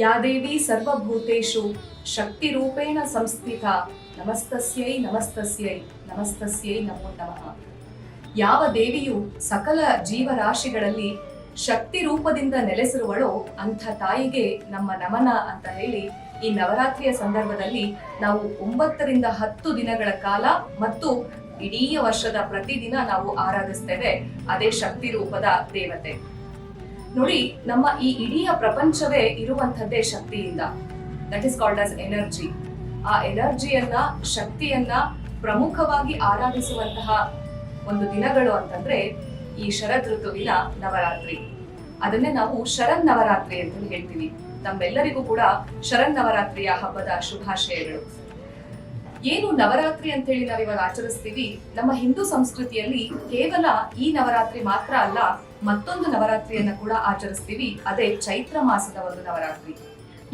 ಯಾ ದೇವಿ ಸರ್ವಭೂತೇಷು ಶಕ್ತಿರೂಪೇಣ ಸಂಸ್ಥಿತ, ನಮಸ್ತಸ್ಯೈ ನಮಸ್ತಸ್ಯೈ ನಮಸ್ತಸ್ಯೈ ನಮೋ ನಮಃ. ಯಾವ ದೇವಿಯು ಸಕಲ ಜೀವರಾಶಿಗಳಲ್ಲಿ ಶಕ್ತಿ ರೂಪದಿಂದ ನೆಲೆಸಿರುವಳೋ ಅಂಥ ತಾಯಿಗೆ ನಮ್ಮ ನಮನ ಅಂತ ಹೇಳಿ ಈ ನವರಾತ್ರಿಯ ಸಂದರ್ಭದಲ್ಲಿ ನಾವು ಒಂಬತ್ತರಿಂದ ಹತ್ತು ದಿನಗಳ ಕಾಲ ಮತ್ತು ಇಡೀ ವರ್ಷದ ಪ್ರತಿದಿನ ನಾವು ಆರಾಧಿಸ್ತೇವೆ. ಅದೇ ಶಕ್ತಿ ರೂಪದ ದೇವತೆ. ನೋಡಿ, ನಮ್ಮ ಈ ಇಡೀ ಪ್ರಪಂಚವೇ ಇರುವಂತದ್ದೇ ಶಕ್ತಿಯಿಂದ. That is called as energy ಆ ಎನರ್ಜಿಯನ್ನ, ಶಕ್ತಿಯನ್ನ ಪ್ರಮುಖವಾಗಿ ಆರಾಧಿಸುವಂತಹ ಒಂದು ದಿನಗಳು ಅಂತಂದ್ರೆ ಈ ಶರದ್ ಋತುವಿನ ನವರಾತ್ರಿ. ಅದನ್ನೇ ನಾವು ಶರದ್ ನವರಾತ್ರಿ ಅಂತ ಹೇಳ್ತೀವಿ. ನಮ್ಮೆಲ್ಲರಿಗೂ ಕೂಡ ಶರದ್ ನವರಾತ್ರಿಯ ಹಬ್ಬದ ಶುಭಾಶಯಗಳು. ಏನು ನವರಾತ್ರಿ ಅಂತ ಹೇಳಿ ನಾವು ಇವಾಗ ಆಚರಿಸ್ತೀವಿ, ನಮ್ಮ ಹಿಂದೂ ಸಂಸ್ಕೃತಿಯಲ್ಲಿ ಕೇವಲ ಈ ನವರಾತ್ರಿ ಮಾತ್ರ ಅಲ್ಲ, ಮತ್ತೊಂದು ನವರಾತ್ರಿಯನ್ನ ಕೂಡ ಆಚರಿಸ್ತೀವಿ, ಅದೇ ಚೈತ್ರ ಮಾಸದ ಒಂದು ನವರಾತ್ರಿ.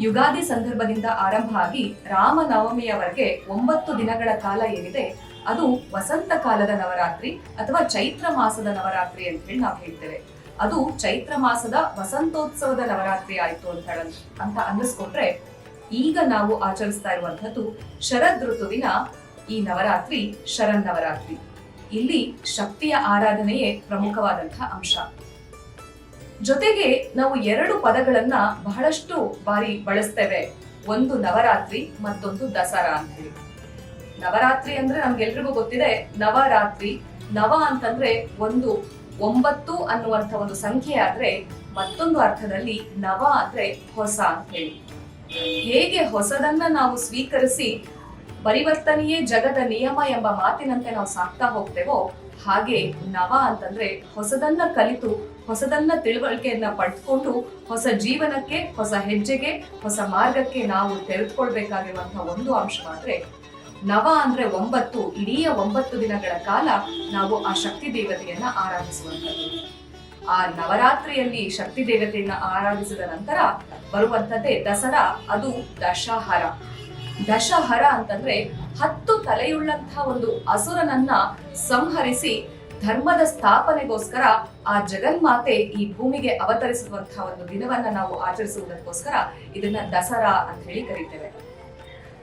ಯುಗಾದಿ ಸಂದರ್ಭದಿಂದ ಆರಂಭ ಆಗಿ ರಾಮನವಮಿಯವರೆಗೆ ಒಂಬತ್ತು ದಿನಗಳ ಕಾಲ ಏನಿದೆ, ಅದು ವಸಂತ ಕಾಲದ ನವರಾತ್ರಿ ಅಥವಾ ಚೈತ್ರ ಮಾಸದ ನವರಾತ್ರಿ ಅಂತ ಹೇಳಿ ನಾವು ಹೇಳ್ತೇವೆ. ಅದು ಚೈತ್ರ ಮಾಸದ ವಸಂತೋತ್ಸವದ ನವರಾತ್ರಿ ಆಯ್ತು ಅಂತ ಹೇಳ ಅಂತ ಅನ್ನಿಸ್ಕೊಂಡ್ರೆ ಈಗ ನಾವು ಆಚರಿಸ್ತಾ ಇರುವಂತದ್ದು ಶರದ್ ಋತುವಿನ ಈ ನವರಾತ್ರಿ ಶರನ್ ನವರಾತ್ರಿ. ಇಲ್ಲಿ ಶಕ್ತಿಯ ಆರಾಧನೆಯೇ ಪ್ರಮುಖವಾದಂತಹ ಅಂಶ. ಜೊತೆಗೆ ನಾವು ಎರಡು ಪದಗಳನ್ನ ಬಹಳಷ್ಟು ಬಾರಿ ಬಳಸ್ತೇವೆ. ಒಂದು ನವರಾತ್ರಿ, ಮತ್ತೊಂದು ದಸರಾ ಅಂತ ಹೇಳಿ ನವರಾತ್ರಿ ಅಂದ್ರೆ ನಮ್ಗೆಲ್ರಿಗೂ ಗೊತ್ತಿದೆ, ನವರಾತ್ರಿ, ನವ ಅಂತಂದ್ರೆ ಒಂದು ಒಂಬತ್ತು ಅನ್ನುವಂಥ ಒಂದು ಸಂಖ್ಯೆ ಆದ್ರೆ ಮತ್ತೊಂದು ಅರ್ಥದಲ್ಲಿ ನವ ಅಂದ್ರೆ ಹೊಸ ಅಂತ ಹೇಳಿ ಹೇಗೆ ಹೊಸದನ್ನ ನಾವು ಸ್ವೀಕರಿಸಿ ಪರಿವರ್ತನೆಯೇ ಜಗದ ನಿಯಮ ಎಂಬ ಮಾತಿನಂತೆ ನಾವು ಸಾಕ್ತಾ ಹೋಗ್ತೇವೋ ಹಾಗೆ ನವ ಅಂತಂದ್ರೆ ಹೊಸದನ್ನ ಕಲಿತು, ಹೊಸದನ್ನ ತಿಳುವಳಿಕೆಯನ್ನ ಪಡ್ಕೊಂಡು ಹೊಸ ಜೀವನಕ್ಕೆ, ಹೊಸ ಹೆಜ್ಜೆಗೆ, ಹೊಸ ಮಾರ್ಗಕ್ಕೆ ನಾವು ತೆರೆದುಕೊಳ್ಬೇಕಾಗಿರುವಂತಹ ಒಂದು ಅಂಶವಾದ್ರೆ ನವ ಅಂದ್ರೆ ಒಂಬತ್ತು, ಇಡೀ ಒಂಬತ್ತು ದಿನಗಳ ಕಾಲ ನಾವು ಆ ಶಕ್ತಿ ದೇವತೆಯನ್ನ ಆರಾಧಿಸುವಂಥದ್ದು. ಆ ನವರಾತ್ರಿಯಲ್ಲಿ ಶಕ್ತಿ ದೇವತೆಯನ್ನ ಆರಾಧಿಸಿದ ನಂತರ ಬರುವಂತದ್ದೇ ದಸರಾ. ಅದು ದಶಹರ. ದಶಹರ ಅಂತಂದ್ರೆ ಹತ್ತು ತಲೆಯುಳ್ಳಂತಹ ಒಂದು ಅಸುರನನ್ನ ಸಂಹರಿಸಿ ಧರ್ಮದ ಸ್ಥಾಪನೆಗೋಸ್ಕರ ಆ ಜಗನ್ಮಾತೆ ಈ ಭೂಮಿಗೆ ಅವತರಿಸುವಂತಹ ಒಂದು ದಿನವನ್ನ ನಾವು ಆಚರಿಸುವುದಕ್ಕೋಸ್ಕರ ಇದನ್ನ ದಸರಾ ಅಂತ ಹೇಳಿ ಕರಿತೇವೆ.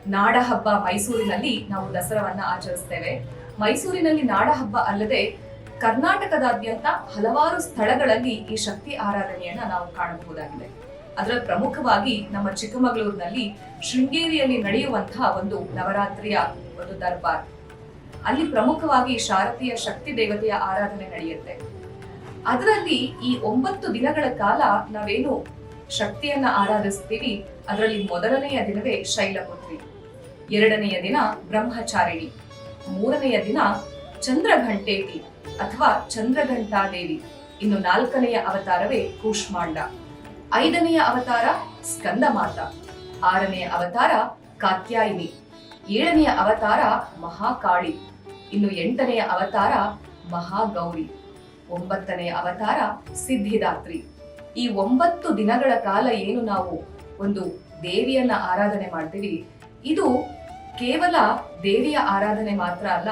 ನಾಡ ಹಬ್ಬ ಮೈಸೂರಿನಲ್ಲಿ ನಾವು ದಸರಾವನ್ನ ಆಚರಿಸ್ತೇವೆ. ಮೈಸೂರಿನಲ್ಲಿ ನಾಡ ಹಬ್ಬ ಅಲ್ಲದೆ ಕರ್ನಾಟಕದಾದ್ಯಂತ ಹಲವಾರು ಸ್ಥಳಗಳಲ್ಲಿ ಈ ಶಕ್ತಿ ಆರಾಧನೆಯನ್ನ ನಾವು ಕಾಣಬಹುದಾಗಿದೆ. ಅದರ ಪ್ರಮುಖವಾಗಿ ನಮ್ಮ ಚಿಕ್ಕಮಗಳೂರಿನಲ್ಲಿ ಶೃಂಗೇರಿಯಲ್ಲಿ ನಡೆಯುವಂತಹ ಒಂದು ನವರಾತ್ರಿಯ ಒಂದು ದರ್ಬಾರ್. ಅಲ್ಲಿ ಪ್ರಮುಖವಾಗಿ ಶಾರದೀಯ ಶಕ್ತಿ ದೇವತೆಯ ಆರಾಧನೆ ನಡೆಯುತ್ತೆ. ಅದರಲ್ಲಿ ಈ ಒಂಬತ್ತು ದಿನಗಳ ಕಾಲ ನಾವೇನು ಶಕ್ತಿಯನ್ನ ಆರಾಧಿಸ್ತೀವಿ, ಅದರಲ್ಲಿ ಮೊದಲನೆಯ ದಿನವೇ ಶೈಲಪುತ್ರಿ. ಎರಡನೆಯ ದಿನ ಬ್ರಹ್ಮಚಾರಿಣಿ. ಮೂರನೆಯ ದಿನ ಚಂದ್ರಘಂಟೇಟಿ ಅಥವಾ ಚಂದ್ರಘಂಟಾದೇವಿ. ಇನ್ನು ನಾಲ್ಕನೆಯ ಅವತಾರವೇ ಕೂಷ್ಮಾಂಡ. ಐದನೆಯ ಅವತಾರ ಸ್ಕಂದಮಾತ. ಆರನೆಯ ಅವತಾರ ಕಾತ್ಯಾಯಿನಿ. ಏಳನೆಯ ಅವತಾರ ಮಹಾಕಾಳಿ. ಇನ್ನು ಎಂಟನೆಯ ಅವತಾರ ಮಹಾಗೌರಿ. ಒಂಬತ್ತನೆಯ ಅವತಾರ ಸಿದ್ಧಿದಾತ್ರಿ. ಈ ಒಂಬತ್ತು ದಿನಗಳ ಕಾಲ ಏನು ನಾವು ಒಂದು ದೇವಿಯನ್ನ ಆರಾಧನೆ ಮಾಡ್ತೀವಿ? ಇದು ಕೇವಲ ದೇವಿಯ ಆರಾಧನೆ ಮಾತ್ರ ಅಲ್ಲ,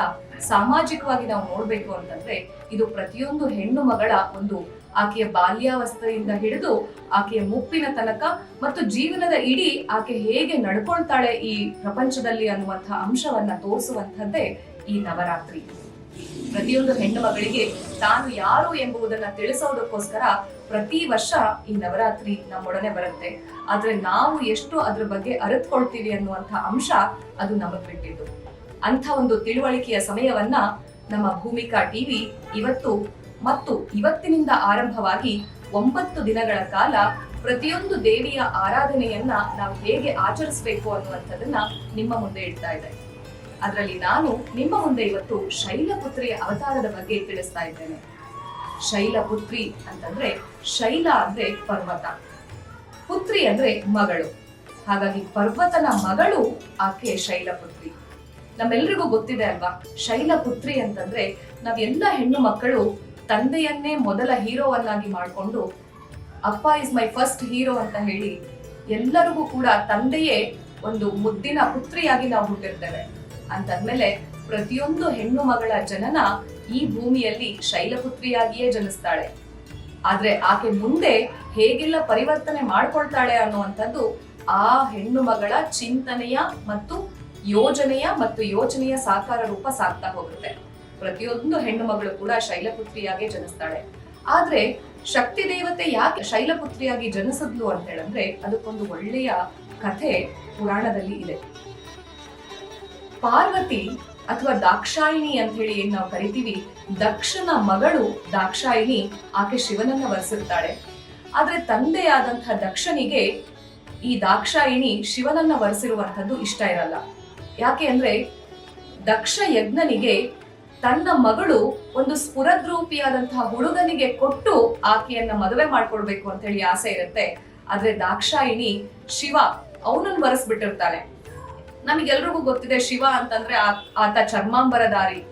ಸಾಮಾಜಿಕವಾಗಿ ನಾವು ನೋಡ್ಬೇಕು ಅಂತಂದ್ರೆ ಇದು ಪ್ರತಿಯೊಂದು ಹೆಣ್ಣು ಮಗಳ ಒಂದು ಆಕೆಯ ಬಾಲ್ಯಾವಸ್ಥೆಯಿಂದ ಹಿಡಿದು ಆಕೆಯ ಮುಪ್ಪಿನ ತನಕ ಮತ್ತು ಜೀವನದ ಇಡೀ ಆಕೆ ಹೇಗೆ ನಡ್ಕೊಳ್ತಾಳೆ ಈ ಪ್ರಪಂಚದಲ್ಲಿ ಅನ್ನುವಂತಹ ಅಂಶವನ್ನ ತೋರಿಸುವಂತದ್ದೇ ಈ ನವರಾತ್ರಿ. ಪ್ರತಿಯೊಂದು ಹೆಣ್ಣು ಮಗಳಿಗೆ ತಾನು ಯಾರು ಎಂಬುದನ್ನ ತಿಳಿಸೋದಕ್ಕೋಸ್ಕರ ಪ್ರತಿ ವರ್ಷ ಈ ನವರಾತ್ರಿ ನಮ್ಮೊಡನೆ ಬರುತ್ತೆ. ಆದ್ರೆ ನಾವು ಎಷ್ಟು ಅದ್ರ ಬಗ್ಗೆ ಅರಿತುಕೊಳ್ತೀವಿ ಅನ್ನುವಂಥ ಅಂಶ ಅದು ನಮಗ್ ಬಿಟ್ಟಿದ್ದು. ಅಂಥ ಒಂದು ತಿಳುವಳಿಕೆಯ ಸಮಯವನ್ನ ನಮ್ಮ ಭೂಮಿಕಾ ಟಿವಿ ಇವತ್ತು ಮತ್ತು ಇವತ್ತಿನಿಂದ ಆರಂಭವಾಗಿ ಒಂಬತ್ತು ದಿನಗಳ ಕಾಲ ಪ್ರತಿಯೊಂದು ದೇವಿಯ ಆರಾಧನೆಯನ್ನ ನಾವು ಹೇಗೆ ಆಚರಿಸಬೇಕು ಅನ್ನುವಂಥದ್ದನ್ನ ನಿಮ್ಮ ಮುಂದೆ ಇಡ್ತಾ ಇದೆ. ಅದರಲ್ಲಿ ನಾನು ನಿಮ್ಮ ಮುಂದೆ ಇವತ್ತು ಶೈಲಪುತ್ರಿಯ ಅವತಾರದ ಬಗ್ಗೆ ತಿಳಿಸ್ತಾ ಇದ್ದೇನೆ. ಶೈಲಪುತ್ರಿ ಅಂತಂದ್ರೆ ಶೈಲ ಅಂದ್ರೆ ಪರ್ವತ. ಪುತ್ರಿ ಅಂದ್ರೆ ಮಗಳು. ಹಾಗಾಗಿ ಪರ್ವತನ ಮಗಳು ಆಕೆ ಶೈಲಪುತ್ರಿ. ನಮ್ಮೆಲ್ರಿಗೂ ಗೊತ್ತಿದೆ ಅಲ್ವಾ? ಶೈಲಪುತ್ರಿ ಅಂತಂದ್ರೆ ನಾವೆಲ್ಲ ಹೆಣ್ಣು ಮಕ್ಕಳು ತಂದೆಯನ್ನೇ ಮೊದಲ ಹೀರೋವನ್ನಾಗಿ ಮಾಡಿಕೊಂಡು ಅಪ್ಪ ಇಸ್ ಮೈ ಫಸ್ಟ್ ಹೀರೋ ಅಂತ ಹೇಳಿ ಎಲ್ಲರಿಗೂ ಕೂಡ ತಂದೆಯೇ ಒಂದು ಮುದ್ದಿನ ಪುತ್ರಿಯಾಗಿ ನಾವು ಹುಟ್ಟಿರ್ತೇವೆ. ಅಂತಂದ್ಮೇಲೆ ಪ್ರತಿಯೊಂದು ಹೆಣ್ಣು ಮಗಳ ಜನನ ಈ ಭೂಮಿಯಲ್ಲಿ ಶೈಲಪುತ್ರಿಯಾಗಿಯೇ ಜನಿಸ್ತಾಳೆ. ಆದ್ರೆ ಆಕೆ ಮುಂದೆ ಹೇಗೆಲ್ಲ ಪರಿವರ್ತನೆ ಮಾಡ್ಕೊಳ್ತಾಳೆ ಅನ್ನುವಂಥದ್ದು ಆ ಹೆಣ್ಣು ಮಗಳ ಚಿಂತನೆಯ ಮತ್ತು ಯೋಜನೆಯ ಮತ್ತು ಯೋಜನೆಯ ಸಾಕಾರ ರೂಪ ಸಾಕ್ತಾ ಹೋಗುತ್ತೆ. ಪ್ರತಿಯೊಂದು ಹೆಣ್ಣು ಮಗಳು ಕೂಡ ಶೈಲಪುತ್ರಿಯಾಗಿ ಜನಿಸ್ತಾಳೆ. ಆದ್ರೆ ಶಕ್ತಿ ದೇವತೆ ಯಾಕೆ ಶೈಲಪುತ್ರಿಯಾಗಿ ಜನಿಸಿದ್ಲು ಅಂತ ಹೇಳಂದ್ರೆ ಅದಕ್ಕೊಂದು ಒಳ್ಳೆಯ ಕಥೆ ಪುರಾಣದಲ್ಲಿ ಇದೆ. ಪಾರ್ವತಿ ಅಥವಾ ದಾಕ್ಷಾಯಿಣಿ ಅಂತ ಹೇಳಿ ಏನ್ ನಾವು ಕರಿತೀವಿ, ದಕ್ಷನ ಮಗಳು ದಾಕ್ಷಾಯಿಣಿ ಆಕೆ ಶಿವನನ್ನ ವರಿಸಿರ್ತಾಳೆ. ಆದ್ರೆ ತಂದೆಯಾದಂತಹ ದಕ್ಷನಿಗೆ ಈ ದಾಕ್ಷಾಯಿಣಿ ಶಿವನನ್ನ ವರೆಸಿರುವಂಥದ್ದು ಇಷ್ಟ ಇರಲ್ಲ. ಯಾಕೆ ಅಂದ್ರೆ ದಕ್ಷ ಯಜ್ಞನಿಗೆ ತನ್ನ ಮಗಳು ಒಂದು ಸ್ಫುರದ್ರೂಪಿಯಾದಂತಹ ಹುಡುಗನಿಗೆ ಕೊಟ್ಟು ಆಕೆಯನ್ನ ಮದುವೆ ಮಾಡ್ಕೊಳ್ಬೇಕು ಅಂತ ಹೇಳಿ ಆಸೆ ಇರುತ್ತೆ. ಆದ್ರೆ ದಾಕ್ಷಾಯಿಣಿ ಶಿವ ಅವನನ್ನು ವರೆಸ್ಬಿಟ್ಟಿರ್ತಾನೆ. ನಮಗೆಲ್ರಿಗೂ ಗೊತ್ತಿದೆ ಶಿವ ಅಂತಂದ್ರೆ ಆತ ಚರ್ಮಾಂಬರಧಾರಿ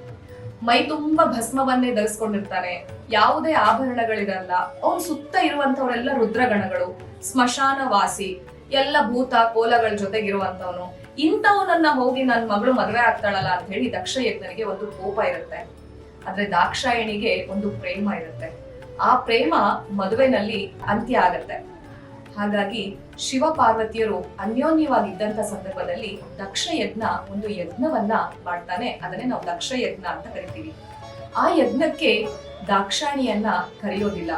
ಮೈ ತುಂಬಾ ಭಸ್ಮವನ್ನೇ ಧರಿಸ್ಕೊಂಡಿರ್ತಾನೆ. ಯಾವುದೇ ಆಭರಣಗಳಿರಲ್ಲ. ಅವನ್ ಸುತ್ತ ಇರುವಂತವರೆಲ್ಲ ರುದ್ರಗಣಗಳು, ಸ್ಮಶಾನ ವಾಸಿ, ಎಲ್ಲ ಭೂತ ಕೋಲಗಳ ಜೊತೆಗಿರುವಂತವನು ಇಂಥವನನ್ನ ಹೋಗಿ ನನ್ನ ಮಗಳು ಮದುವೆ ಆಗ್ತಾಳಲ್ಲ ಅಂತ ಹೇಳಿ ದಕ್ಷ ಯಜ್ಞನಿಗೆ ಒಂದು ಕೋಪ ಇರುತ್ತೆ. ಆದ್ರೆ ದಾಕ್ಷಾಯಣಿಗೆ ಒಂದು ಪ್ರೇಮ ಇರುತ್ತೆ. ಆ ಪ್ರೇಮ ಮದುವೆನಲ್ಲಿ ಅಂತ್ಯ ಆಗತ್ತೆ. ಹಾಗಾಗಿ ಶಿವ ಪಾರ್ವತಿಯರು ಅನ್ಯೋನ್ಯವಾಗಿದ್ದಂತ ಸಂದರ್ಭದಲ್ಲಿ ದಕ್ಷ ಯಜ್ಞ ಒಂದು ಯಜ್ಞವನ್ನ ಮಾಡ್ತಾನೆ. ಅದನ್ನೇ ನಾವು ದಕ್ಷ ಯಜ್ಞ ಅಂತ ಕರಿತೀವಿ. ಆ ಯಜ್ಞಕ್ಕೆ ದಾಕ್ಷಾಯಿಣಿಯನ್ನ ಕರೆಯೋದಿಲ್ಲ.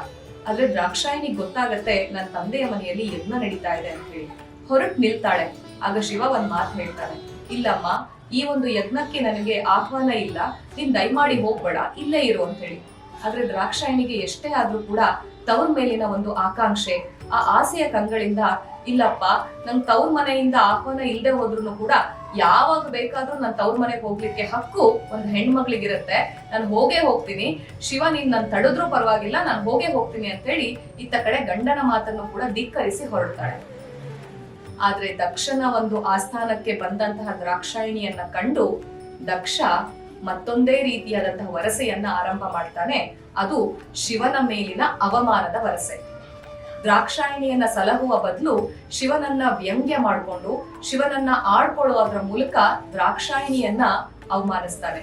ಆದ್ರೆ ದ್ರಾಕ್ಷಾಯಿಣಿ ಗೊತ್ತಾಗತ್ತೆ ನನ್ನ ತಂದೆಯ ಮನೆಯಲ್ಲಿ ಯಜ್ಞ ನಡೀತಾ ಇದೆ ಅಂತ ಹೇಳಿ. ಹೊರಟ್ ನಿಲ್ತಾಳೆ. ಆಗ ಶಿವ ಒಂದ್ ಮಾತು ಹೇಳ್ತಾನೆ. ಇಲ್ಲಮ್ಮ, ಈ ಒಂದು ಯಜ್ಞಕ್ಕೆ ನನಗೆ ಆಹ್ವಾನ ಇಲ್ಲ. ನೀನ್ ದಯಮಾಡಿ ಹೋಗ್ಬೇಡ. ಇಲ್ಲೇ ಇರು ಅಂತ ಹೇಳಿ. ಆದ್ರೆ ದ್ರಾಕ್ಷಾಯಣಿಗೆ ಎಷ್ಟೇ ಆದ್ರೂ ಕೂಡ ತವ್ರ ಮೇಲಿನ ಒಂದು ಆಕಾಂಕ್ಷೆ ಆ ಆಸೆಯ ಕಂಗಳಿಂದ ಇಲ್ಲಪ್ಪ ನಂಗ್ ತವ್ರ ಮನೆಯಿಂದ ಆಹ್ವಾನ ಇಲ್ಲದೆ ಹೋದ್ರು ಕೂಡ ಯಾವಾಗ ಬೇಕಾದ್ರೂ ನನ್ ತವ್ರ ಮನೆಗೆ ಹೋಗ್ಲಿಕ್ಕೆ ಹಕ್ಕು ಒಂದ್ ಹೆಣ್ಮಗಳಿಗಿರುತ್ತೆ. ನಾನು ಹೋಗೇ ಹೋಗ್ತೀನಿ. ಶಿವ, ನೀನ್ ನನ್ ತಡೆದ್ರೂ ಪರವಾಗಿಲ್ಲ, ನಾನು ಹೋಗೇ ಹೋಗ್ತೀನಿ ಅಂತ ಹೇಳಿ ಇತ್ತ ಕಡೆ ಗಂಡನ ಮಾತನ್ನು ಕೂಡ ಧಿಕ್ಕರಿಸಿ ಹೊರಡ್ತಾಳೆ. ಆದ್ರೆ ದಕ್ಷನ ಒಂದು ಆಸ್ಥಾನಕ್ಕೆ ಬಂದಂತಹ ದ್ರಾಕ್ಷಾಯಿಣಿಯನ್ನ ಕಂಡು ದಕ್ಷ ಮತ್ತೊಂದೇ ರೀತಿಯಾದಂತಹ ವರಸೆಯನ್ನ ಆರಂಭ ಮಾಡ್ತಾನೆ. ಅದು ಶಿವನ ಮೇಲಿನ ಅವಮಾನದ ವರಸೆ. ದ್ರಾಕ್ಷಾಯಿಣಿಯನ್ನ ಸಲಹುವ ಬದಲು ಶಿವನನ್ನ ವ್ಯಂಗ್ಯ ಮಾಡಿಕೊಂಡು ಶಿವನನ್ನ ಆಡ್ಕೊಳ್ಳುವುದರ ಮೂಲಕ ದ್ರಾಕ್ಷಾಯಿಣಿಯನ್ನ ಅವಮಾನಿಸ್ತಾನೆ.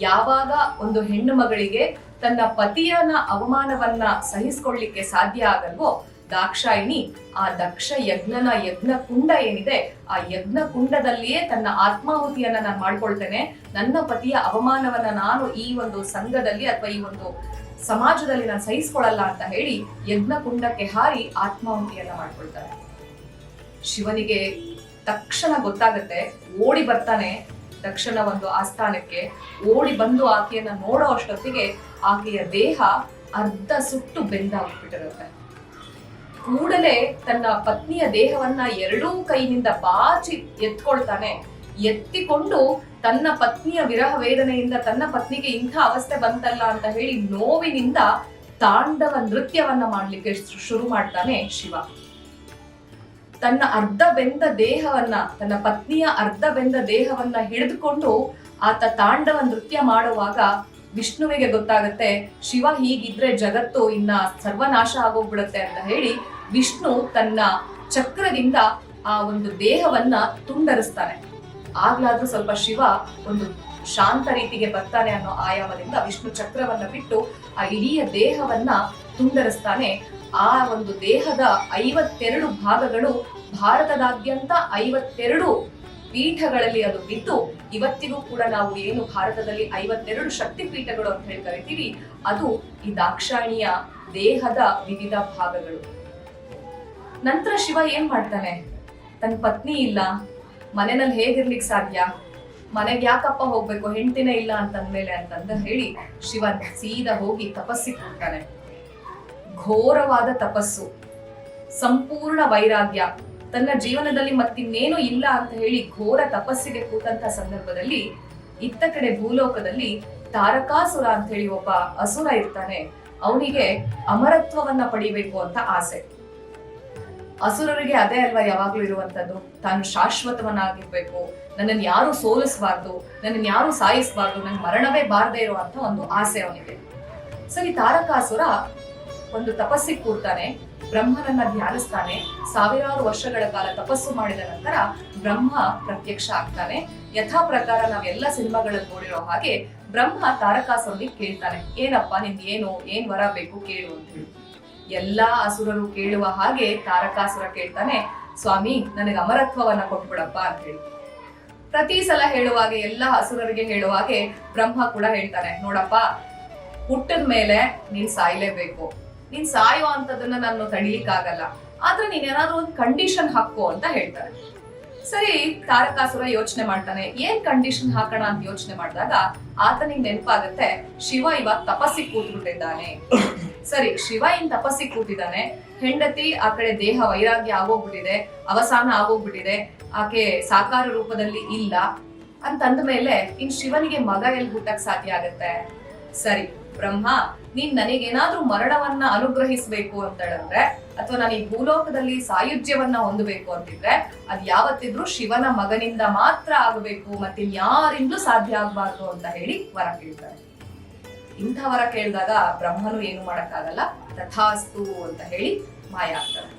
ಯಾವಾಗ ಒಂದು ಹೆಣ್ಣು ಮಗಳಿಗೆ ತನ್ನ ಪತಿಯನ ಅವಮಾನವನ್ನ ಸಹಿಸಿಕೊಳ್ಳಿಕ್ಕೆ ಸಾಧ್ಯ ಆಗಲ್ವೋ ದಾಕ್ಷಾಯಿಣಿ ಆ ದಕ್ಷ ಯಜ್ಞನ ಯಜ್ಞ ಕುಂಡ ಏನಿದೆ, ಆ ಯಜ್ಞ ಕುಂಡದಲ್ಲಿಯೇ ತನ್ನ ಆತ್ಮಾಹುತಿಯನ್ನ ನಾನು ಮಾಡ್ಕೊಳ್ತೇನೆ. ನನ್ನ ಪತಿಯ ಅವಮಾನವನ್ನ ನಾನು ಈ ಒಂದು ಸಂಘದಲ್ಲಿ ಅಥವಾ ಈ ಒಂದು ಸಮಾಜದಲ್ಲಿ ನಾನು ಸಹಿಸ್ಕೊಳ್ಳಲ್ಲ ಅಂತ ಹೇಳಿ ಯಜ್ಞ ಕುಂಡಕ್ಕೆ ಹಾರಿ ಆತ್ಮಾಹುತಿಯನ್ನ ಮಾಡ್ಕೊಳ್ತಾರೆ. ಶಿವನಿಗೆ ತಕ್ಷಣ ಗೊತ್ತಾಗತ್ತೆ, ಓಡಿ ಬರ್ತಾನೆ, ತಕ್ಷಣ ಒಂದು ಆಸ್ಥಾನಕ್ಕೆ ಓಡಿ ಬಂದು ಆಕೆಯನ್ನ ನೋಡೋ ಅಷ್ಟೊತ್ತಿಗೆ ಆಕೆಯ ದೇಹ ಅರ್ಧ ಸುಟ್ಟು ಬೆಂದಾಗ್ಬಿಟ್ಟಿರುತ್ತೆ. ಕೂಡಲೇ ತನ್ನ ಪತ್ನಿಯ ದೇಹವನ್ನ ಎರಡೂ ಕೈನಿಂದ ಬಾಚಿ ಎತ್ಕೊಳ್ತಾನೆ, ಎತ್ತಿಕೊಂಡು ತನ್ನ ಪತ್ನಿಯ ವಿರಹ ವೇದನೆಯಿಂದ ತನ್ನ ಪತ್ನಿಗೆ ಇಂಥ ಅವಸ್ಥೆ ಬಂತಲ್ಲ ಅಂತ ಹೇಳಿ ನೋವಿನಿಂದ ತಾಂಡವ ನೃತ್ಯವನ್ನ ಮಾಡ್ಲಿಕ್ಕೆ ಶುರು ಮಾಡ್ತಾನೆ ಶಿವ. ತನ್ನ ಅರ್ಧ ಬೆಂದ ದೇಹವನ್ನ, ತನ್ನ ಪತ್ನಿಯ ಅರ್ಧ ಬೆಂದ ದೇಹವನ್ನ ಹಿಡಿದುಕೊಂಡು ಆತ ತಾಂಡವ ನೃತ್ಯ ಮಾಡುವಾಗ ವಿಷ್ಣುವಿಗೆ ಗೊತ್ತಾಗತ್ತೆ, ಶಿವ ಹೀಗಿದ್ರೆ ಜಗತ್ತು ಇನ್ನ ಸರ್ವನಾಶ ಆಗೋಗ್ಬಿಡುತ್ತೆ ಅಂತ ಹೇಳಿ ವಿಷ್ಣು ತನ್ನ ಚಕ್ರದಿಂದ ಆ ಒಂದು ದೇಹವನ್ನ ತುಂಡರಿಸ್ತಾನೆ. ಆಗ್ಲಾದ್ರೂ ಸ್ವಲ್ಪ ಶಿವ ಒಂದು ಶಾಂತ ರೀತಿಗೆ ಬರ್ತಾನೆ ಅನ್ನೋ ಆಯಾಮದಿಂದ ವಿಷ್ಣು ಚಕ್ರವನ್ನ ಬಿಟ್ಟು ಆ ಇಡೀ ದೇಹವನ್ನ ತುಂಡರಿಸ್ತಾನೆ. ಆ ಒಂದು ದೇಹದ ಐವತ್ತೆರಡು ಭಾಗಗಳು ಭಾರತದಾದ್ಯಂತ ಐವತ್ತೆರಡು ಪೀಠಗಳಲ್ಲಿ ಅದು ಬಿದ್ದು ಇವತ್ತಿಗೂ ಕೂಡ ನಾವು ಏನು ಭಾರತದಲ್ಲಿ ಐವತ್ತೆರಡು ಶಕ್ತಿ ಪೀಠಗಳು ಅಂತ ಹೇಳಿ ಕರಿತೀವಿ, ಅದು ಈ ದಾಕ್ಷಾಣಿಯ ದೇಹದ ವಿವಿಧ ಭಾಗಗಳು. ನಂತರ ಶಿವ ಏನ್ ಮಾಡ್ತಾನೆ? ತನ್ನ ಪತ್ನಿ ಇಲ್ಲ. ಮನೆಯಲ್ಲಿ ಹೇಗಿರ್ಲಿಕ್ಕೆ ಸಾಧ್ಯ? ಮನೆಗೆ ಯಾಕಪ್ಪ ಹೋಗ್ಬೇಕು? ಹೆಂಡತಿನೇ ಇಲ್ಲ ಅಂತಂದ್ಮೇಲೆ ಅಂತಂದ ಹೇಳಿ ಶಿವ ಸೀದಾ ಹೋಗಿ ತಪಸ್ಸಿ ಕೂಡ್ತಾನೆ ಘೋರವಾದ ತಪಸ್ಸು. ಸಂಪೂರ್ಣ ವೈರಾಗ್ಯ. ತನ್ನ ಜೀವನದಲ್ಲಿ ಮತ್ತಿನ್ನೇನು ಇಲ್ಲ ಅಂತ ಹೇಳಿ ಘೋರ ತಪಸ್ಸಿಗೆ ಕೂತಂತ ಸಂದರ್ಭದಲ್ಲಿ ಇತ್ತ ಕಡೆ ಭೂಲೋಕದಲ್ಲಿ ತಾರಕಾಸುರ ಅಂತ ಹೇಳಿ ಒಬ್ಬ ಅಸುರ ಇರ್ತಾನೆ. ಅವನಿಗೆ ಅಮರತ್ವವನ್ನ ಪಡಿಬೇಕು ಅಂತ ಆಸೆ. ಅಸುರರಿಗೆ ಅದೇ ಅಲ್ವಾ ಯಾವಾಗ್ಲೂ ಇರುವಂತದ್ದು? ತಾನು ಶಾಶ್ವತವನ್ನಾಗಿರ್ಬೇಕು ನನ್ನನ್ನು ಯಾರು ಸೋಲಿಸಬಾರ್ದು. ನನ್ನನ್ನು ಯಾರು ಸಾಯಿಸಬಾರ್ದು. ನನ್ ಮರಣವೇ ಬಾರದೆ ಇರುವಂತ ಒಂದು ಆಸೆ ಅವನಿಗೆ. ಸರಿ, ತಾರಕಾಸುರ ಒಂದು ತಪಸ್ಸಿಗೆ ಕೂರ್ತಾನೆ. ಬ್ರಹ್ಮನನ್ನ ಧ್ಯಾನಿಸ್ತಾನೆ. ಸಾವಿರಾರು ವರ್ಷಗಳ ಕಾಲ ತಪಸ್ಸು ಮಾಡಿದ ನಂತರ ಬ್ರಹ್ಮ ಪ್ರತ್ಯಕ್ಷ ಆಗ್ತಾನೆ. ಯಥಾ ಪ್ರಕಾರ ನಾವೆಲ್ಲ ಸಿನಿಮಾಗಳಲ್ಲಿ ನೋಡಿರೋ ಹಾಗೆ ಬ್ರಹ್ಮ ತಾರಕಾಸುರನಿಗೆ ಕೇಳ್ತಾನೆ. ಏನಪ್ಪ ನಿಂದ ಏನು? ಏನ್ ವರ ಬೇಕು? ಕೇಳು ಅಂತ ಹೇಳಿ. ಎಲ್ಲಾ ಅಸುರರು ಕೇಳುವ ಹಾಗೆ ತಾರಕಾಸುರ ಕೇಳ್ತಾನೆ, ಸ್ವಾಮಿ, ನನಗೆ ಅಮರತ್ವವನ್ನ ಕೊಟ್ಬಿಡಪ್ಪ ಅಂತ ಹೇಳಿ ಪ್ರತಿ ಸಲ ಹೇಳುವಾಗ, ಎಲ್ಲ ಅಸುರರಿಗೆ ಹೇಳುವಾಗೆ ಬ್ರಹ್ಮ ಕೂಡ ಹೇಳ್ತಾನೆ, ನೋಡಪ್ಪ, ಹುಟ್ಟದ ಮೇಲೆ ನೀನ್ ಸಾಯ್ಲೇಬೇಕು. ನೀನ್ ಸಾಯೋ ಅಂತದನ್ನ ನಾನು ತಡಿಲಿಕ್ಕಾಗಲ್ಲ. ಆದ್ರೆ ನೀನ್ ಏನಾದ್ರು ಒಂದು ಕಂಡೀಷನ್ ಹಾಕು ಅಂತ ಹೇಳ್ತಾರೆ. ಸರಿ, ತಾರಕಾಸುರ ಯೋಚನೆ ಮಾಡ್ತಾನೆ. ಏನ್ ಕಂಡೀಷನ್ ಹಾಕೋಣ ಅಂತ ಯೋಚನೆ ಮಾಡಿದಾಗ, ಆತನಿಗೆ ನೆನಪಾಗತ್ತೆ, ಶಿವ ಇವಾಗ ತಪಸ್ಸಿಗೆ ಕೂತ್ಬಿಟ್ಟಿದ್ದಾನೆ. ಸರಿ ಶಿವ ಇನ್ ತಪಸ್ಸಿಗೆ ಕೂತಿದ್ದಾನೆ. ಹೆಂಡತಿ, ಆ ಕಡೆ ದೇಹ ವೈರಾಗ್ಯ ಆಗೋಗ್ಬಿಟ್ಟಿದೆ, ಅವಸಾನ ಆಗೋಗ್ಬಿಟ್ಟಿದೆ, ಆಕೆ ಸಾಕಾರ ರೂಪದಲ್ಲಿ ಇಲ್ಲ ಅಂತಂದ ಮೇಲೆ ಇನ್ ಶಿವನಿಗೆ ಮಗ ಎಲ್ಲಿ ಹುಟ್ಟಕ್ ಸಾಧ್ಯ ಆಗತ್ತೆ? ಸರಿ, ಬ್ರಹ್ಮ, ನೀನ್ ನನಗೇನಾದ್ರೂ ಮರಣವನ್ನ ಅನುಗ್ರಹಿಸ್ಬೇಕು ಅಂತ ಹೇಳಿದ್ರೆ ಅಥವಾ ನಾನು ಈ ಭೂಲೋಕದಲ್ಲಿ ಸಾಯುಜ್ಯವನ್ನ ಹೊಂದಬೇಕು ಅಂತಿದ್ರೆ, ಅದ್ ಯಾವತ್ತಿದ್ರೂ ಶಿವನ ಮಗನಿಂದ ಮಾತ್ರ ಆಗಬೇಕು ಮತ್ತೆ ಯಾರಿಂದಲೂ ಸಾಧ್ಯ ಆಗ್ಬಾರ್ದು ಅಂತ ಹೇಳಿ ವರ ಕೇಳ್ತಾರೆ. ಇಂಥ ವರ ಕೇಳಿದಾಗ ಬ್ರಹ್ಮನು ಏನು ಮಾಡಕ್ಕಾಗಲ್ಲ, ತಥಾಸ್ತು ಅಂತ ಹೇಳಿ ಮಾಯ ಆಗ್ತಾರೆ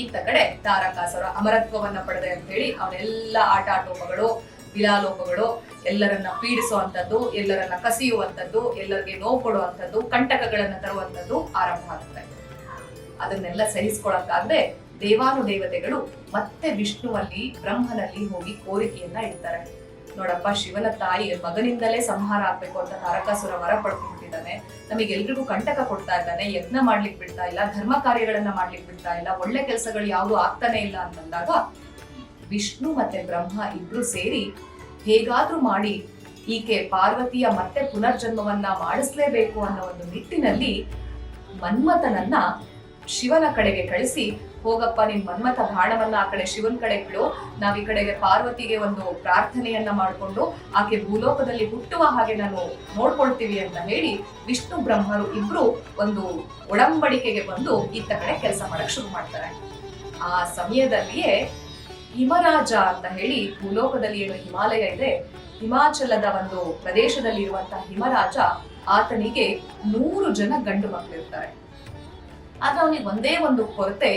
ಇತ್ತ ಕಡೆ ತಾರಕಾಸುರ ಅಮರತ್ವವನ್ನ ಪಡೆದೆ ಅಂತ ಹೇಳಿ ಅವನೆಲ್ಲ ಆಟಾಟೋಪಗಳು ವಿಲಾಲೋಪಗಳು ಎಲ್ಲರನ್ನ ಪೀಡಿಸುವಂಥದ್ದು, ಎಲ್ಲರನ್ನ ಕಸಿಯುವಂಥದ್ದು, ಎಲ್ಲರಿಗೆ ನೋವು ಕೊಡುವಂಥದ್ದು, ಕಂಟಕಗಳನ್ನ ತರುವಂಥದ್ದು ಆರಂಭ ಆಗುತ್ತೆ. ಅದನ್ನೆಲ್ಲ ಸಹಿಸ್ಕೊಳಕ್ಕಾಗದೆ ದೇವಾನು ದೇವತೆಗಳು ಮತ್ತೆ ವಿಷ್ಣುವಲ್ಲಿ, ಬ್ರಹ್ಮನಲ್ಲಿ ಹೋಗಿ ಕೋರಿಕೆಯನ್ನ ಇಡ್ತಾರೆ. ನೋಡಪ್ಪ, ಶಿವನ ತಾಯಿ ಮಗನಿಂದಲೇ ಸಂಹಾರ ಆಗ್ಬೇಕು ಅಂತ ತಾರಕಾಸುರ ವರ ಪಡ್ಕೊಂಡಿದ್ದಾನೆ ನಮಗೆಲ್ರಿಗೂ ಕಂಟಕ ಕೊಡ್ತಾ ಇದ್ದಾನೆ, ಯತ್ನ ಮಾಡ್ಲಿಕ್ಕೆ ಬಿಡ್ತಾ ಇಲ್ಲ, ಧರ್ಮ ಕಾರ್ಯಗಳನ್ನ ಮಾಡ್ಲಿಕ್ ಬಿಡ್ತಾ ಇಲ್ಲ, ಒಳ್ಳೆ ಕೆಲಸಗಳು ಯಾವುದು ಆಗ್ತಾನೆ ಇಲ್ಲ ಅಂತಂದಾಗ ವಿಷ್ಣು ಮತ್ತೆ ಬ್ರಹ್ಮ ಇಬ್ರು ಸೇರಿ ಹೇಗಾದ್ರೂ ಮಾಡಿ ಈಕೆ ಪಾರ್ವತಿಯ ಮತ್ತೆ ಪುನರ್ಜನ್ಮವನ್ನ ಮಾಡಿಸ್ಲೇಬೇಕು ಅನ್ನೋ ಒಂದು ನಿಟ್ಟಿನಲ್ಲಿ ಮನ್ಮಥನನ್ನ ಶಿವನ ಕಡೆಗೆ ಕಳಿಸಿ ಹೋಗಪ್ಪ, ನಿನ್ ಮನ್ಮಥ ಬಾಣವನ್ನ ಆ ಕಡೆ ಶಿವನ್ ಕಡೆ ಬಿಡು. ನಾವ್ ಈ ಕಡೆಗೆ ಪಾರ್ವತಿಗೆ ಒಂದು ಪ್ರಾರ್ಥನೆಯನ್ನ ಮಾಡ್ಕೊಂಡು ಆಕೆ ಭೂಲೋಕದಲ್ಲಿ ಹುಟ್ಟುವ ಹಾಗೆ ನಾನು ನೋಡ್ಕೊಳ್ತೀವಿ ಅಂತ ಹೇಳಿ ವಿಷ್ಣು ಬ್ರಹ್ಮರು ಇಬ್ರು ಒಂದು ಒಡಂಬಡಿಕೆಗೆ ಬಂದು ಇತ್ತ ಕಡೆ ಕೆಲಸ ಮಾಡಕ್ ಶುರು ಮಾಡ್ತಾರೆ. ಆ ಸಮಯದಲ್ಲಿಯೇ ಹಿಮರಾಜ ಅಂತ ಹೇಳಿ ಭೂಲೋಕದಲ್ಲಿ ಏನು ಹಿಮಾಲಯ ಇದೆ. ಹಿಮಾಚಲದ ಒಂದು ಪ್ರದೇಶದಲ್ಲಿ ಇರುವಂತಹ ಹಿಮರಾಜ ಆತನಿಗೆ ನೂರು ಜನ ಗಂಡು ಮಕ್ಕಳಿರ್ತಾರೆ ಆದ್ರೆ ಅವನಿಗೆ ಒಂದೇ ಒಂದು ಕೊರತೆ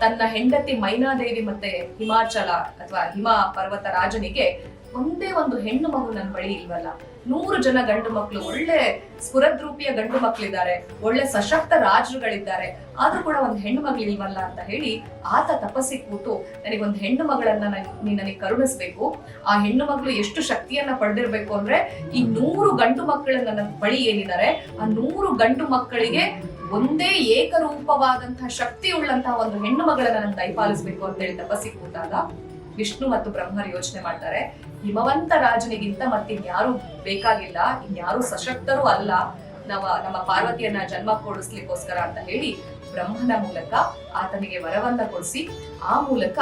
ತನ್ನ ಹೆಂಡತಿ ಮೈನಾದೇವಿ ಮತ್ತೆ ಹಿಮಾಚಲ ಅಥವಾ ಹಿಮ ಪರ್ವತ ರಾಜನಿಗೆ ಒಂದೇ ಒಂದು ಹೆಣ್ಣು ಮಗು ನನ್ನ ಬಳಿ ಇಲ್ವಲ್ಲ? ನೂರು ಜನ ಗಂಡು ಮಕ್ಕಳು ಒಳ್ಳೆ ಸ್ಫುರದ್ರೂಪಿಯ ಗಂಡು ಮಕ್ಕಳಿದ್ದಾರೆ ಒಳ್ಳೆ ಸಶಕ್ತ ರಾಜರುಗಳಿದ್ದಾರೆ, ಆದ್ರೂ ಕೂಡ ಒಂದು ಹೆಣ್ಣು ಮಗಳು ಇಲ್ವಲ್ಲ ಅಂತ ಹೇಳಿ ಆತ ತಪಸ್ಸಿ ಕೂತು, ನನಗೊಂದು ಹೆಣ್ಣು ಮಗಳನ್ನ ನನ್- ನೀನ್ ನನಗೆ ಕರುಣಿಸ್ಬೇಕು. ಆ ಹೆಣ್ಣು ಮಗಳು ಎಷ್ಟು ಶಕ್ತಿಯನ್ನ ಪಡೆದಿರ್ಬೇಕು ಅಂದ್ರೆ, ಈ ನೂರು ಗಂಡು ಮಕ್ಕಳು ನನ್ನ ಬಳಿ ಏನಿದ್ದಾರೆ, ಆ ನೂರು ಗಂಡು ಮಕ್ಕಳಿಗೆ ಒಂದೇ ಏಕರೂಪವಾದಂತಹ ಶಕ್ತಿ ಉಳ್ಳಂತಹ ಒಂದು ಹೆಣ್ಣು ಮಗಳನ್ನ ನಾನು ದಯಪಾಲಿಸ್ಬೇಕು ಅಂತ ಹೇಳಿ ತಪಸ್ಸಿ ಕೂತಾಗ ವಿಷ್ಣು ಮತ್ತು ಬ್ರಹ್ಮರು ಯೋಚನೆ ಮಾಡ್ತಾರೆ, ಹಿಮವಂತ ರಾಜನಿಗಿಂತ ಮತ್ತಿನ್ಯಾರು ಬೇಕಾಗಿಲ್ಲ, ಇನ್ಯಾರು ಸಶಕ್ತರು ಅಲ್ಲ, ನಮ್ಮ ನಮ್ಮ ಪಾರ್ವತಿಯನ್ನ ಜನ್ಮ ಕೊಡಿಸ್ಲಿಕ್ಕೋಸ್ಕರ ಅಂತ ಹೇಳಿ ಬ್ರಹ್ಮನ ಮೂಲಕ ಆತನಿಗೆ ವರವನ್ನ ಕೊಡಿಸಿ, ಆ ಮೂಲಕ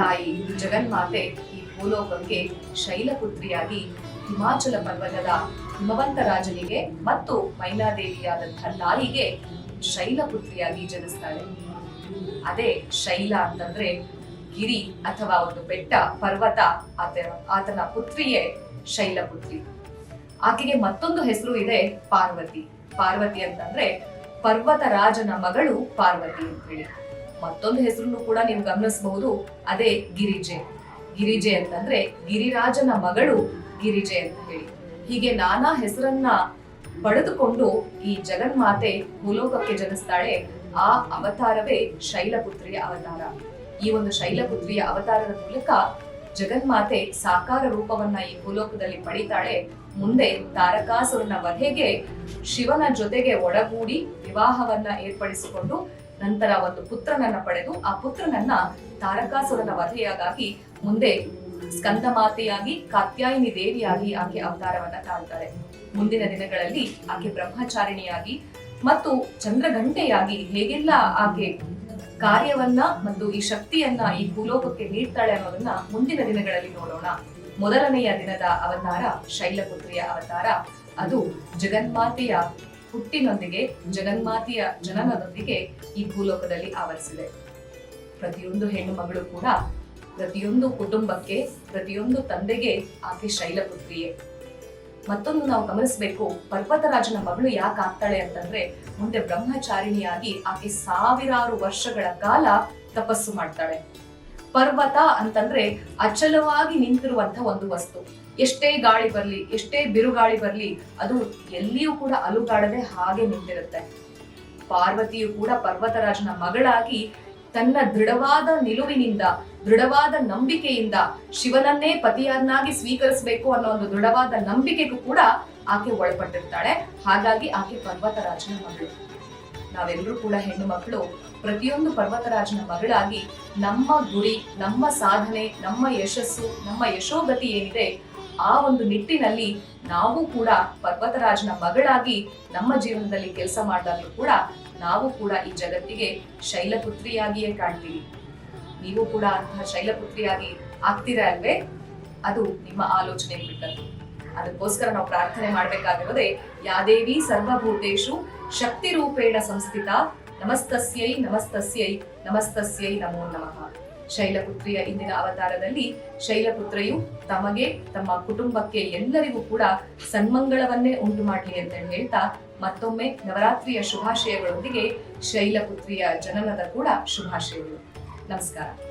ತಾಯಿ ಜಗನ್ಮಾತೆ ಈ ಭೂಲೋಕಕ್ಕೆ ಶೈಲಪುತ್ರಿಯಾಗಿ ಹಿಮಾಚಲ ಪರ್ವತದ ಹಿಮವಂತ ರಾಜನಿಗೆ ಮತ್ತು ಮೈಲಾದೇವಿಯಾದಂಥ ಲಾಲಿಗೆ ಶೈಲಪುತ್ರಿಯಾಗಿ ಜನಿಸ್ತಾಳೆ. ಅದೇ ಶೈಲ ಅಂತಂದ್ರೆ ಗಿರಿ ಅಥವಾ ಒಂದು ಬೆಟ್ಟ, ಪರ್ವತ, ಆತ ಆತನ ಪುತ್ರಿಯೇ ಶೈಲಪುತ್ರಿ ಆಕೆಗೆ ಮತ್ತೊಂದು ಹೆಸರು ಇದೆ ಪಾರ್ವತಿ. ಪಾರ್ವತಿ ಅಂತಂದ್ರೆ ಪರ್ವತ ರಾಜನ ಮಗಳು ಪಾರ್ವತಿ ಅಂತ ಹೇಳಿ ಮತ್ತೊಂದು ಹೆಸರನ್ನು ಕೂಡ ನೀವು ಗಮನಿಸಬಹುದು, ಅದೇ ಗಿರಿಜೆ. ಗಿರಿಜೆ ಅಂತಂದ್ರೆ ಗಿರಿರಾಜನ ಮಗಳು ಗಿರಿಜೆ ಅಂತ ಹೇಳಿ. ಹೀಗೆ ನಾನಾ ಹೆಸರನ್ನ ಪಡೆದುಕೊಂಡು ಈ ಜಗನ್ಮಾತೆ ಭೂಲೋಕಕ್ಕೆ ಜನಿಸ್ತಾಳೆ. ಆ ಅವತಾರವೇ ಶೈಲಪುತ್ರಿಯ ಅವತಾರ. ಈ ಒಂದು ಶೈಲಪುತ್ರಿಯ ಅವತಾರದ ಮೂಲಕ ಜಗನ್ಮಾತೆ ಸಾಕಾರ ರೂಪವನ್ನ ಈ ಭೂಲೋಕದಲ್ಲಿ ಪಡಿತಾಳೆ. ಮುಂದೆ ತಾರಕಾಸುರನ ವಧೆಗೆ ಶಿವನ ಜೊತೆಗೆ ಒಡಗೂಡಿ ವಿವಾಹವನ್ನ ಏರ್ಪಡಿಸಿಕೊಂಡು ನಂತರ ಒಂದು ಪುತ್ರನನ್ನ ಪಡೆದು ಆ ಪುತ್ರನನ್ನ ತಾರಕಾಸುರನ ವಧೆಯಾಗಿ ಮುಂದೆ ಸ್ಕಂದ ಮಾತೆಯಾಗಿ ಕಾತ್ಯಾಯಿನಿ ದೇವಿಯಾಗಿ ಆಕೆ ಅವತಾರವನ್ನ ತಾಳ್ತಾರೆ. ಮುಂದಿನ ದಿನಗಳಲ್ಲಿ ಆಕೆ ಬ್ರಹ್ಮಚಾರಿಣಿಯಾಗಿ ಮತ್ತು ಚಂದ್ರಘಂಟೆಯಾಗಿ ಹೇಗೆಲ್ಲ ಆಕೆ ಕಾರ್ಯವನ್ನ ಮತ್ತು ಈ ಶಕ್ತಿಯನ್ನ ಈ ಭೂಲೋಕಕ್ಕೆ ನೀಡ್ತಾಳೆ ಅನ್ನೋದನ್ನ ಮುಂದಿನ ದಿನಗಳಲ್ಲಿ ನೋಡೋಣ. ಮೊದಲನೆಯ ದಿನದ ಅವತಾರ ಶೈಲಪುತ್ರಿಯ ಅವತಾರ. ಅದು ಜಗನ್ಮಾತೆಯ ಹುಟ್ಟಿನೊಂದಿಗೆ, ಜಗನ್ಮಾತೆಯ ಜನನದೊಂದಿಗೆ ಈ ಭೂಲೋಕದಲ್ಲಿ ಆವರಿಸಿದೆ. ಪ್ರತಿಯೊಂದು ಹೆಣ್ಣು ಮಗಳು ಕೂಡ ಪ್ರತಿಯೊಂದು ಕುಟುಂಬಕ್ಕೆ, ಪ್ರತಿಯೊಂದು ತಂದೆಗೆ ಆಕೆ ಶೈಲಪುತ್ರಿಯೇ ಮತ್ತೊಂದು ನಾವು ಗಮನಿಸಬೇಕು, ಪರ್ವತರಾಜನ ಮಗಳು ಯಾಕೆ ಆಗ್ತಾಳೆ ಅಂತಂದ್ರೆ, ಮುಂದೆ ಬ್ರಹ್ಮಚಾರಿಣಿಯಾಗಿ ಆಕೆ ಸಾವಿರಾರು ವರ್ಷಗಳ ಕಾಲ ತಪಸ್ಸು ಮಾಡ್ತಾಳೆ. ಪರ್ವತ ಅಂತಂದ್ರೆ ಅಚಲವಾಗಿ ನಿಂತಿರುವಂತಹ ಒಂದು ವಸ್ತು. ಎಷ್ಟೇ ಗಾಳಿ ಬರ್ಲಿ, ಎಷ್ಟೇ ಬಿರುಗಾಳಿ ಬರ್ಲಿ, ಅದು ಎಲ್ಲಿಯೂ ಕೂಡ ಅಲುಗಾಡದೆ ಹಾಗೆ ನಿಂತಿರುತ್ತೆ. ಪಾರ್ವತಿಯು ಕೂಡ ಪರ್ವತರಾಜನ ಮಗಳಾಗಿ ತನ್ನ ದೃಢವಾದ ನಿಲುವಿನಿಂದ ದೃಢವಾದ ನಂಬಿಕೆಯಿಂದ ಶಿವನನ್ನೇ ಪತಿಯನ್ನಾಗಿ ಸ್ವೀಕರಿಸಬೇಕು ಅನ್ನೋ ಒಂದು ದೃಢವಾದ ನಂಬಿಕೆಗೂ ಕೂಡ ಆಕೆ ಒಳಪಟ್ಟಿರ್ತಾಳೆ. ಹಾಗಾಗಿ ಆಕೆ ಪರ್ವತರಾಜನ ಮಗಳು. ನಾವೆಲ್ಲರೂ ಕೂಡ ಹೆಣ್ಣು ಮಕ್ಕಳು, ಪ್ರತಿಯೊಂದು ಪರ್ವತರಾಜನ ಮಗಳಾಗಿ ನಮ್ಮ ಗುರಿ, ನಮ್ಮ ಸಾಧನೆ, ನಮ್ಮ ಯಶಸ್ಸು, ನಮ್ಮ ಯಶೋಗತಿ ಏನಿದೆ, ಆ ಒಂದು ನಿಟ್ಟಿನಲ್ಲಿ ನಾವು ಕೂಡ ಪರ್ವತರಾಜನ ಮಗಳಾಗಿ ನಮ್ಮ ಜೀವನದಲ್ಲಿ ಕೆಲಸ ಮಾಡಿದಾಗಲೂ ಕೂಡ ನಾವು ಕೂಡ ಈ ಜಗತ್ತಿಗೆ ಶೈಲಪುತ್ರಿಯಾಗಿಯೇ ಕಾಣ್ತೀವಿ. ನೀವು ಕೂಡ ಅಂತಹ ಶೈಲಪುತ್ರಿಯಾಗಿ ಆಗ್ತೀರಾ ಅಲ್ವೇ? ಅದು ನಿಮ್ಮ ಆಲೋಚನೆ ಬಿಟ್ಟದ್ದು ಅದಕ್ಕೋಸ್ಕರ ನಾವು ಪ್ರಾರ್ಥನೆ ಮಾಡಬೇಕಾಗಿರೋದೇ, ಯಾದೇವಿ ಸರ್ವಭೂತೇಶು ಶಕ್ತಿ ರೂಪೇಣ ಸಂಸ್ಥಿತ ನಮಸ್ತಸ್ಯೈ ನಮಸ್ತಸ್ಯೈ ನಮಸ್ತಸ್ಯೈ ನಮೋ ನಮಃ. ಶೈಲಪುತ್ರಿಯ ಇಂದಿನ ಅವತಾರದಲ್ಲಿ ಶೈಲಪುತ್ರೆಯು ತಮಗೆ, ತಮ್ಮ ಕುಟುಂಬಕ್ಕೆ ಎಲ್ಲರಿಗೂ ಕೂಡ ಸನ್ಮಂಗಳವನ್ನೇ ಉಂಟು ಮಾಡಲಿ ಅಂತ ಹೇಳ್ತಾ, ಮತ್ತೊಮ್ಮೆ ನವರಾತ್ರಿಯ ಶುಭಾಶಯಗಳೊಂದಿಗೆ ಶೈಲಪುತ್ರಿಯ ಜನನದ ಕೂಡ ಶುಭಾಶಯಗಳು. నమస్కారం